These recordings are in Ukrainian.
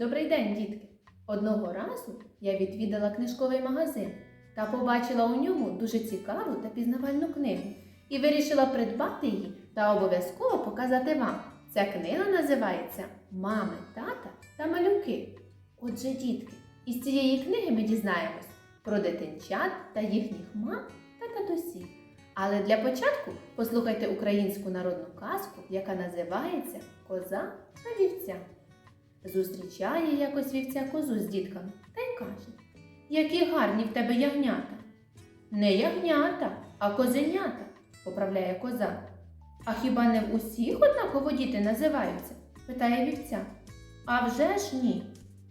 Добрий день, дітки! Одного разу я відвідала книжковий магазин та побачила у ньому дуже цікаву та пізнавальну книгу і вирішила придбати її та обов'язково показати вам. Ця книга називається Мами, тата та малюки. Отже, дітки, із цієї книги ми дізнаємось про дитинчат та їхніх мам та татусів. Але для початку послухайте українську народну казку, яка називається Коза та вівця. Зустрічає якось вівця козу з дітками та й каже: Які гарні в тебе ягнята. Не ягнята, а козенята, поправляє коза. А хіба не в усіх однаково діти називаються? питає вівця. А вже ж ні.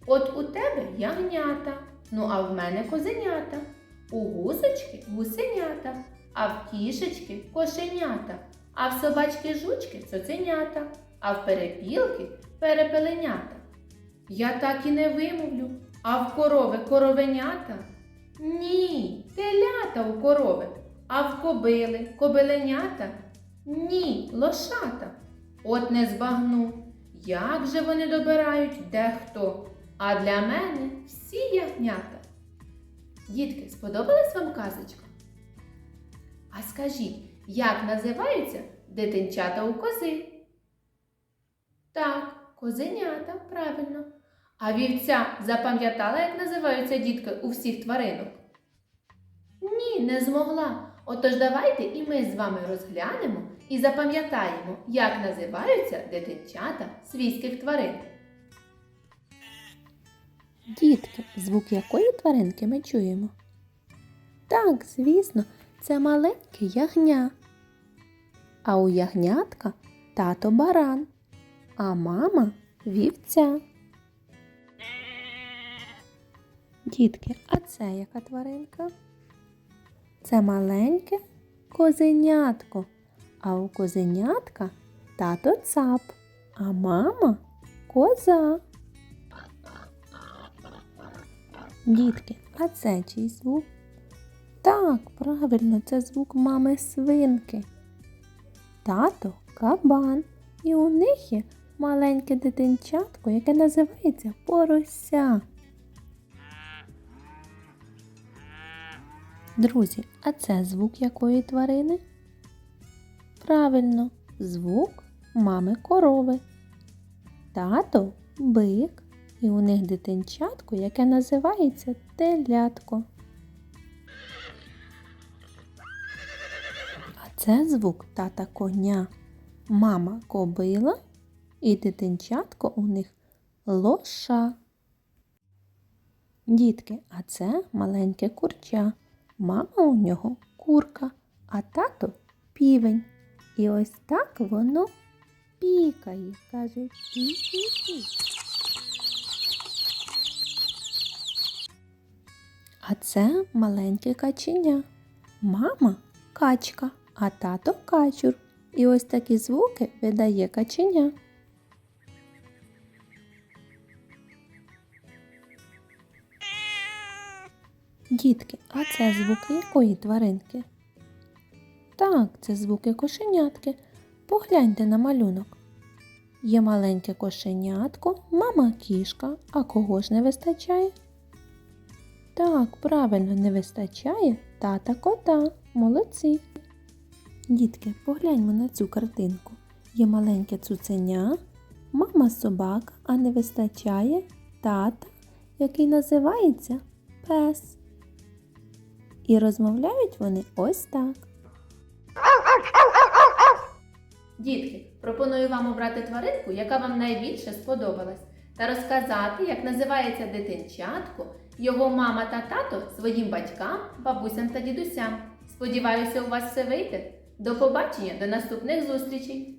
От у тебе ягнята, ну а в мене козенята, у гусочки гусенята, а в кішечки кошенята, а в собачки жучки цуценята, а в перепілки перепеленята. Я так і не вимовлю. А в корови коровенята? Ні, телята у корови, а в кобили кобиленята? Ні, лошата. От не збагну. Як же вони добирають де хто? А для мене всі ягнята. Дітки, сподобалась вам казочка? А скажіть, як називаються дитинчата у кози? Так, козенята, правильно. А вівця запам'ятала, як називаються дітки у всіх тваринок? Ні, не змогла. Отож давайте і ми з вами розглянемо і запам'ятаємо, як називаються дитинчата свійських тварин. Дітки, звук якої тваринки ми чуємо? Так, звісно, це маленьке ягня. А у ягнятка тато баран, а мама вівця. Дітки, а це яка тваринка? Це маленьке козенятко, а у козенятка тато цап, а мама коза. Дітки, а це чий звук? Так, правильно, це звук мами свинки. Тато кабан. І у них є маленьке дитинчатко, яке називається порося. Друзі, а це звук якої тварини? Правильно, звук мами корови. Тато бик. І у них дитинчатко, яке називається телятко. А це звук тата коня, мама кобила і дитинчатко у них лоша. Дітки, а це маленьке курча. Мама у нього курка, а тато півень. І ось так воно пікає, каже пі-пі-пі. А це маленьке каченя. Мама качка, а тато качур. І ось такі звуки видає каченя. Дітки, а це звуки якої тваринки? Так, це звуки кошенятки. Погляньте на малюнок. Є маленьке кошенятко, мама кішка, а кого ж не вистачає? Так, правильно не вистачає тата кота. Молодці. Дітки, погляньмо на цю картинку. Є маленьке цуценя, мама собака, а не вистачає тата, який називається пес. І розмовляють вони ось так. Дітки, пропоную вам обрати тваринку, яка вам найбільше сподобалась, та розказати, як називається дитинчатко, його мама та тато своїм батькам, бабусям та дідусям. Сподіваюся, у вас все вийде. До побачення, до наступних зустрічей!